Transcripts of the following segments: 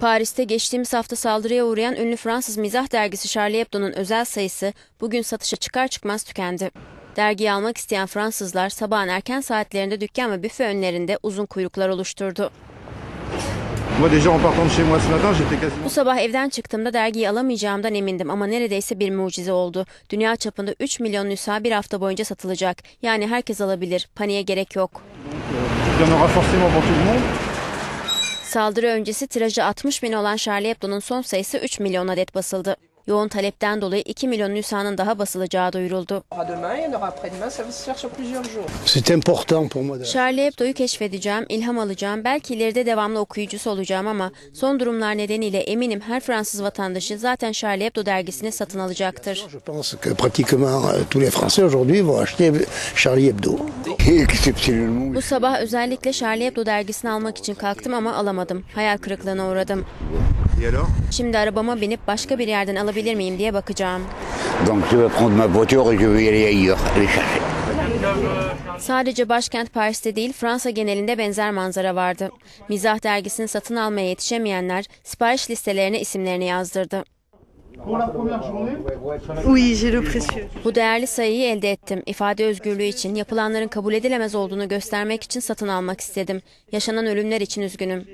Paris'te geçtiğimiz hafta saldırıya uğrayan ünlü Fransız mizah dergisi Charlie Hebdo'nun özel sayısı bugün satışa çıkar çıkmaz tükendi. Dergiyi almak isteyen Fransızlar sabahın erken saatlerinde dükkan ve büfe önlerinde uzun kuyruklar oluşturdu. Bu sabah evden çıktığımda dergiyi alamayacağımdan emindim ama neredeyse bir mucize oldu. Dünya çapında 3 milyon nüsha bir hafta boyunca satılacak. Yani herkes alabilir. Paniğe gerek yok. Saldırı öncesi tirajı 60 bin olan Charlie Hebdo'nun son sayısı 3 milyon adet basıldı. Yoğun talepten dolayı 2 milyon nüshanın daha basılacağı duyuruldu. Charlie Hebdo'yu keşfedeceğim, ilham alacağım, belki ileride devamlı okuyucusu olacağım ama son durumlar nedeniyle eminim her Fransız vatandaşı zaten Charlie Hebdo dergisini satın alacaktır. Euh. Bu sabah özellikle Charlie Hebdo dergisini almak için kalktım ama alamadım. Hayal kırıklığına uğradım. Şimdi arabama binip başka bir yerden alabilir miyim diye bakacağım. Donc je vais prendre ma voiture et je vais y aller ailleurs, aller chercher. Sadece başkent Paris'te değil Fransa genelinde benzer manzara vardı. Mizah dergisini satın almaya yetişemeyenler sipariş listelerine isimlerini yazdırdı. Oui, j'ai le précieux. Bu değerli sayıyı elde ettim. İfade özgürlüğü için, yapılanların kabul edilemez olduğunu göstermek için satın almak istedim. Yaşanan ölümler için üzgünüm.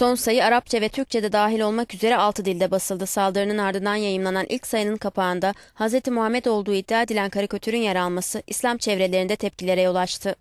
Son sayı Arapça ve Türkçe de dahil olmak üzere 6 dilde basıldı. Saldırının ardından yayımlanan ilk sayının kapağında Hz. Muhammed olduğu iddia edilen karikatürün yer alması İslam çevrelerinde tepkilere yol açtı.